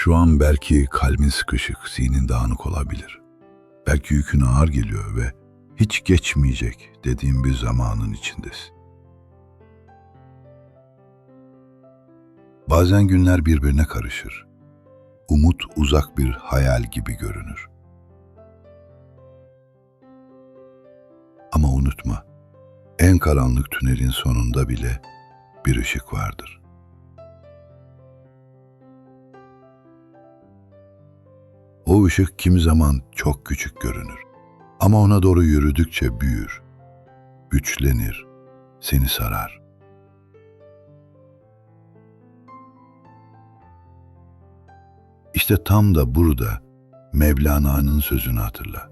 Şu an belki kalbin sıkışık, zihnin dağınık olabilir. Belki yükün ağır geliyor ve hiç geçmeyecek dediğin bir zamanın içindesin. Bazen günler birbirine karışır. Umut uzak bir hayal gibi görünür. Ama unutma, en karanlık tünelin sonunda bile bir ışık vardır. O ışık kimi zaman çok küçük görünür. Ama ona doğru yürüdükçe büyür, güçlenir, seni sarar. İşte tam da burada Mevlana'nın sözünü hatırla.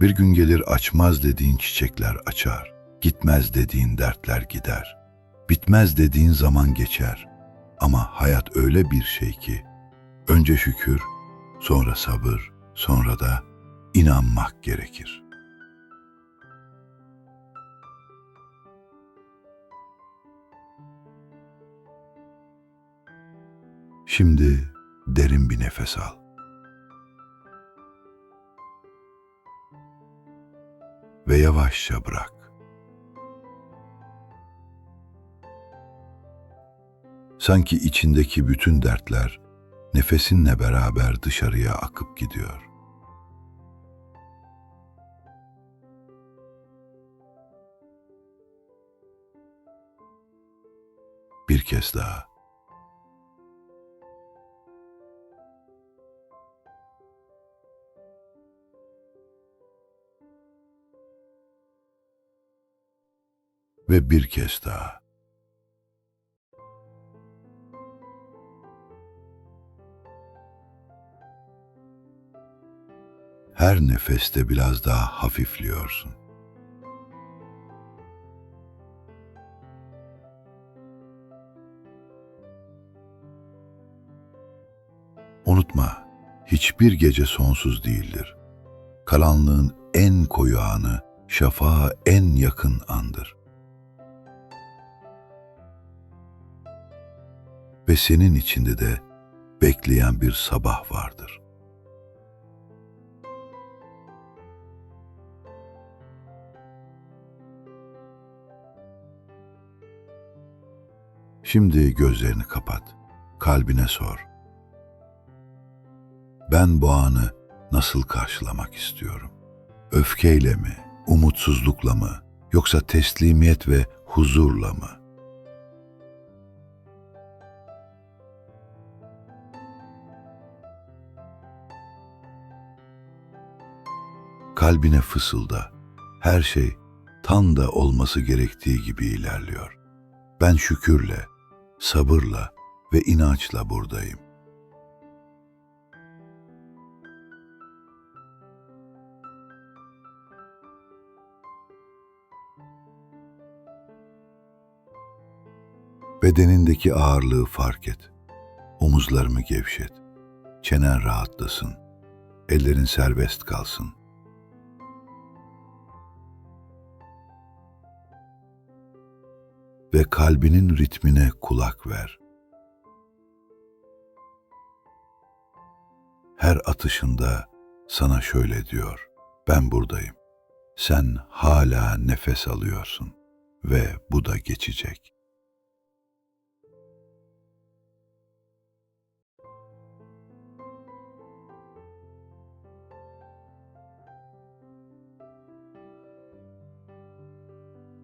Bir gün gelir açmaz dediğin çiçekler açar, gitmez dediğin dertler gider, bitmez dediğin zaman geçer. Ama hayat öyle bir şey ki, önce şükür, sonra sabır, sonra da inanmak gerekir. Şimdi derin bir nefes al. Ve yavaşça bırak. Sanki içindeki bütün dertler nefesinle beraber dışarıya akıp gidiyor. Bir kez daha. Ve bir kez daha. Her nefeste biraz daha hafifliyorsun. Unutma, hiçbir gece sonsuz değildir. Karanlığın en koyu anı, şafağa en yakın andır. Ve senin içinde de bekleyen bir sabah vardır. Şimdi gözlerini kapat. Kalbine sor. Ben bu anı nasıl karşılamak istiyorum? Öfkeyle mi, umutsuzlukla mı, yoksa teslimiyet ve huzurla mı? Kalbine fısılda. Her şey tam da olması gerektiği gibi ilerliyor. Ben şükürle, sabırla ve inançla buradayım. Bedenindeki ağırlığı fark et. Omuzlarımı gevşet. Çenen rahatlasın. Ellerin serbest kalsın.'' Ve kalbinin ritmine kulak ver. Her atışında sana şöyle diyor, ben buradayım. Sen hala nefes alıyorsun ve bu da geçecek.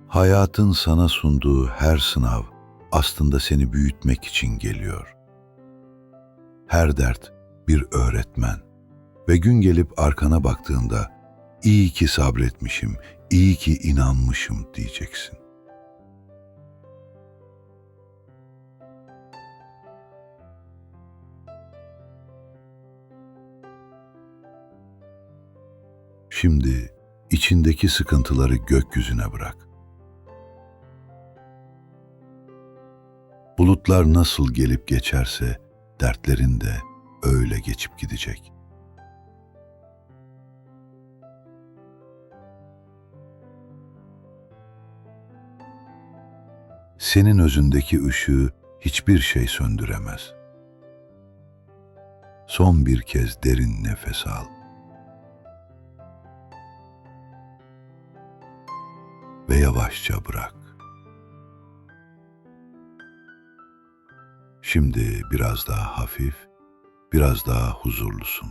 Hayatın sana sunduğu her sınav aslında seni büyütmek için geliyor. Her dert bir öğretmen ve gün gelip arkana baktığında iyi ki sabretmişim, iyi ki inanmışım diyeceksin. Şimdi içindeki sıkıntıları gökyüzüne bırak. Bulutlar nasıl gelip geçerse dertlerin de öyle geçip gidecek. Senin özündeki ışığı hiçbir şey söndüremez. Son bir kez derin nefes al. Ve yavaşça bırak. Şimdi biraz daha hafif, biraz daha huzurlusun.